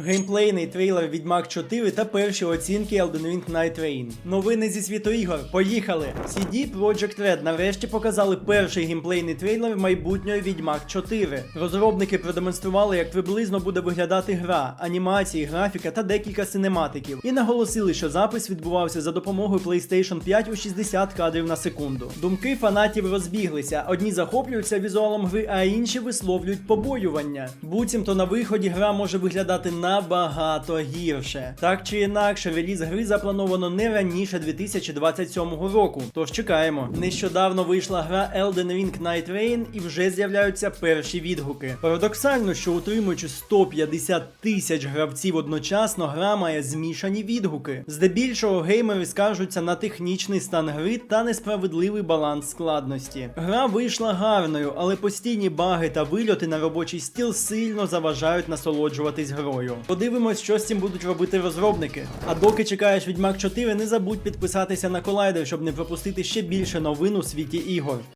Геймплейний трейлер Відьмак 4 та перші оцінки Elden Ring Night. Новини зі світу ігор. Поїхали! CD Projekt Red нарешті показали перший геймплейний трейлер майбутньої Відьмак 4. Розробники продемонстрували, як приблизно буде виглядати гра, анімації, графіка та декілька синематиків. І наголосили, що запис відбувався за допомогою PlayStation 5 у 60 кадрів на секунду. Думки фанатів розбіглися. Одні захоплюються візуалом гри, а інші висловлюють побоювання. Буцімто на виході гра може виглядати набагато гірше. Так чи інакше, реліз гри заплановано не раніше 2027 року. Тож чекаємо. Нещодавно вийшла гра Elden Ring Night Rain і вже з'являються перші відгуки. Парадоксально, що утримуючи 150 тисяч гравців одночасно, гра має змішані відгуки. Здебільшого геймери скаржуться на технічний стан гри та несправедливий баланс складності. Гра вийшла гарною, але постійні баги та вильоти на робочий стіл сильно заважають насолоджуватись грою. Подивимось, що з цим будуть робити розробники. А доки чекаєш Відьмак 4, не забудь підписатися на колайдер, щоб не пропустити ще більше новин у світі ігор.